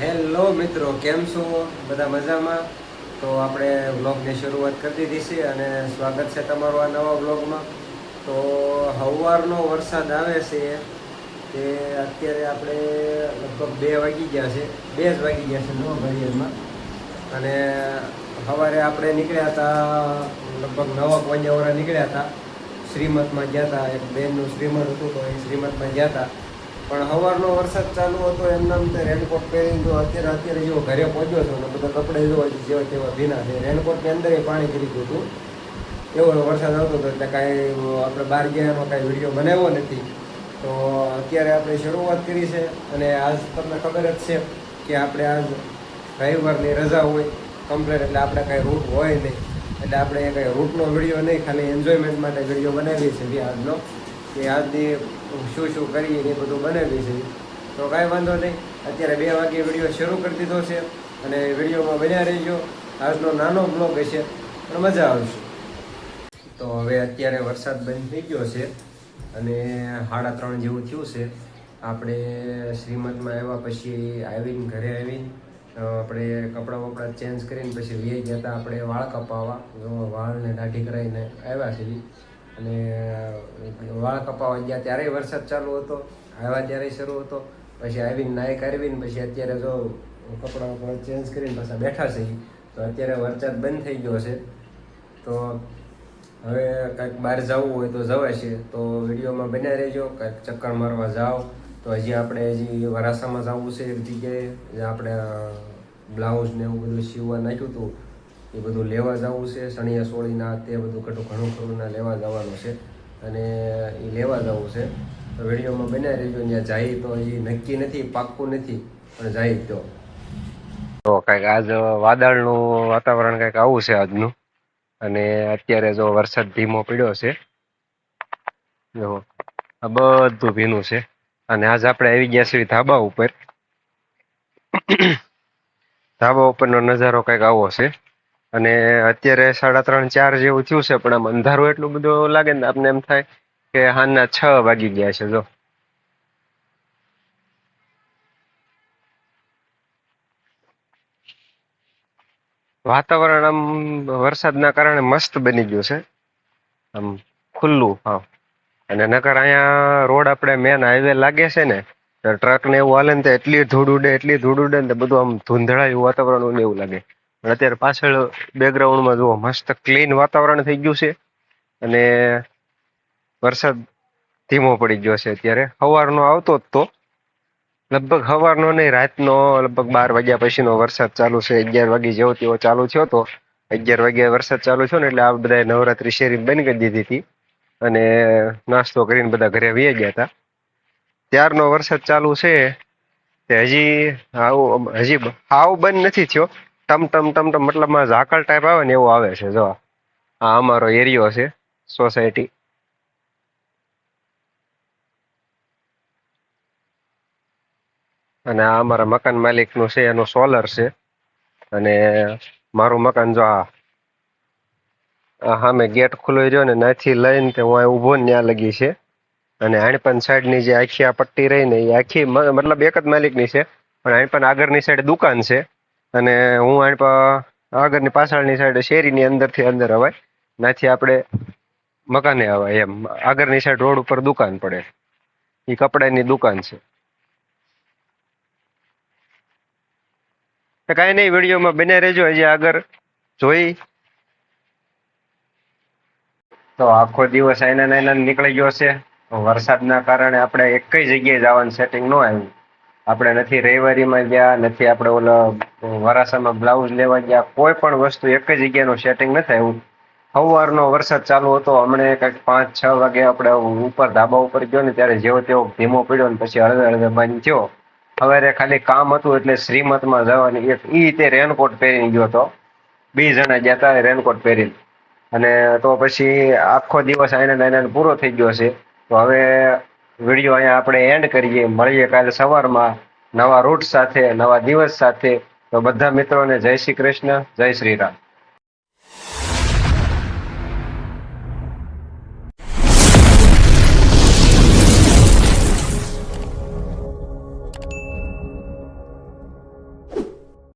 Hello મિત્રો, કેમ છો? બધા મજામાં? તો આપણે વ્લોગની શરૂઆત કરી દીધી છે અને સ્વાગત છે તમારું આ નવા વ્લોગમાં. તો સવારનો વરસાદ આવે છે તે અત્યારે આપણે લગભગ બે વાગી ગયા છે, બે જ વાગી ગયા છે નવા ઘડિયાળમાં. અને સવારે આપણે નીકળ્યા હતા, લગભગ નવા પંજાવરા નીકળ્યા હતા. શ્રીમતમાં ગયા હતા, એક બેનનું શ્રીમત હતું તો એ શ્રીમતમાં ગયા હતા. પણ સવારનો વરસાદ ચાલુ હતો એમના તે રેનકોટ પહેરીને જો અત્યારે અત્યારે જો ઘરે પહોંચ્યો છો ને બધા કપડે જોવા જેવા તેવા ભીના છે. રેનકોટની અંદર પાણી કરી ગયું હતું. એવો વરસાદ આવતો હતો એટલે કાંઈ આપણે બહાર ગયા એનો કાંઈ વીડિયો બનાવ્યો નથી. તો અત્યારે આપણે શરૂઆત કરી છે અને આજ તમને ખબર જ છે કે આપણે આજ રવિવારની રજા હોય કમ્પ્લેટ એટલે આપણે કાંઈ રૂટ હોય નહીં. એટલે આપણે કાંઈ રૂટનો વીડિયો નહીં, ખાલી એન્જોયમેન્ટ માટે વીડિયો બનાવીએ છીએ. આજનો કે આજની શું શું કરીએ એ બધું બનાવીએ છે. તો કાંઈ વાંધો નહીં. અત્યારે બે વાગે વીડિયો શરૂ કરી દીધો છે અને વિડીયોમાં બન્યા રહેજો. આજનો નાનો બ્લોગ હશે, પણ મજા આવશે. તો હવે અત્યારે વરસાદ બંધ થઈ ગયો છે અને સાડા ત્રણ જેવું થયું છે. આપણે શ્રીમદમાં આવ્યા પછી આવીને ઘરે આવીને આપણે કપડાં વપડાં ચેન્જ કરીને પછી વીએ ગયા હતા. આપણે વાળ કપાવવા વાળને દાઢી કરાવીને આવ્યા છીએ. અને વાળ કપાવવા ગયા ત્યારે વરસાદ ચાલુ હતો આવ્યા ત્યારે શરૂ હતો. પછી આવીને નાય કરવીને પછી અત્યારે જો કપડાં વપડા ચેન્જ કરીને પાછા બેઠા છે તો અત્યારે વરસાદ બંધ થઈ ગયો છે. તો હવે કંઈક બહાર જવું હોય તો જવાય છે તો વિડીયોમાં બન્યા રહેજો, કંઈક ચક્કર મારવા જાઓ. તો હજી આપણે હજી વરાસામાં જવું છે એક જગ્યાએ. આપણે બ્લાઉઝ ને એવું બધું સીવવા નાખ્યું હતું. એ બધું લેવા જવું છે, સણિયા સોળીના તે બધું ઘણું ઘણું ખરું લેવા જવાનું છે અને એ લેવા જવું છે. તો વિડીયોમાં બન્યા રહેજો, ત્યાં જાય તો હજી નક્કી નથી, પાક્કું નથી, પણ જાય તો. તો કાંઈક આજ વાદળનું વાતાવરણ કંઈક આવું છે આજનું. અને અત્યારે જો વરસાદ ધીમો પડ્યો છે, જો આ બધું ભીનું છે. અને આજ આપણે આવી ગયા છીએ ધાબા ઉપર. ધાબા ઉપરનો નજારો કંઈક આવો છે. અને અત્યારે સાડા ત્રણ, ચાર જેવું થયું છે, પણ આમ અંધારું એટલું બધું લાગે ને આપને એમ થાય કે હાંજના છ વાગી ગયા છે, જો. વાતાવરણ આમ વરસાદના કારણે મસ્ત બની ગયું છે. આમ ખુલ્લું, હા. અને નકર અહીંયા રોડ આપણે મેન હાઈવે લાગે છે ને ટ્રક ને એવું હાલે ને એટલી ધૂળ ઉડે, એટલી ધૂળ ઉડે ને બધું આમ ધૂંધળાયું વાતાવરણ એવું લાગે. અત્યારે પાછળ બેકગ્રાઉન્ડમાં જુઓ, મસ્ત ક્લીન વાતાવરણ થઈ ગયું છે અને વરસાદ ધીમો પડી ગયો છે અત્યારે. સવારનો આવતો જ તો. લગભગ સવારનો નહીં, રાતનો, લગભગ બાર વાગ્યા પછીનો વરસાદ ચાલુ છે. અગિયાર વાગે જેવો તેવો ચાલુ થયો હતો અગિયાર વાગ્યા વરસાદ ચાલુ થયો ને એટલે આ બધા નવરાત્રી શેરી બંધ કરી દીધી હતી. અને નાસ્તો કરીને બધા ઘરે વહી ગયા હતા. ત્યારનો વરસાદ ચાલુ છે તે હજી આવું હજી હાવ બંધ નથી થયો. ટમ ટમ ટમ ટમ મતલબમાં ઝાકળ ટાઈપ આવે ને એવું આવે છે, જો. આ અમારો એરિયો છે સોસાયટી અને આ અમારા મકાન માલિકનું છે, એનું સોલર છે. અને મારું મકાન જો આ સામે ગેટ ખુલ્લો રહ્યો ને ત્યાંથી લઈને તે હું ઊભો ને ત્યાં લગી છે. અને આણપન સાઈડની જે આખી આ પટ્ટી રહી ને એ આખી મતલબ એક જ માલિકની છે, પણ આણપન આગળની સાઈડ દુકાન છે. અને હું આણપ આગળની પાછળની સાઈડ શેરીની અંદરથી અંદર અવાય નાથી આપણે મકાને અવાય એમ. આગળની સાઈડ રોડ ઉપર દુકાન પડે. એ કપડાની દુકાન છે. કાંઈ નહીં, વિડીયોમાં બને રહેજો. હજી આગળ જોઈ. તો આખો દિવસ આઈના નાયના નીકળી ગયો છે. વરસાદના કારણે આપણે એક જગ્યાએ જવાનું સેટિંગ ન આવ્યું. આપણે નથી રવિવારીમાં ગયા, નથી આપણે ઓલા વરાસામાં બ્લાઉઝ લેવા ગયા, કોઈ પણ વસ્તુ એક જ જગ્યાનું સેટિંગ નથી આવ્યું સવારનો વરસાદ ચાલુ હતો, હમણે કંઈક પાંચ, છ વાગે આપણે ઉપર ધાબા ઉપર ગયો ને ત્યારે જેવો તેવો ધીમો પડ્યો ને પછી અડધે અડધે બંધ થયો. સવારે ખાલી કામ હતું એટલે શ્રીમતમાં જવાની એક ઈ રીતે રેનકોટ પહેરીને ગયો હતો. બે જણા ગયા હતા રેનકોટ પહેરીને. અને તો પછી આખો દિવસ આઈને આઈને પૂરો થઈ ગયો છે તો હવે વીડિયો અહીંયા આપણે એન્ડ કરીએ, મળીએ કાલે સવારમાં નવા રૂટ સાથે, નવા દિવસ સાથે. તો બધા મિત્રોને જય શ્રી કૃષ્ણ, જય શ્રી રામ.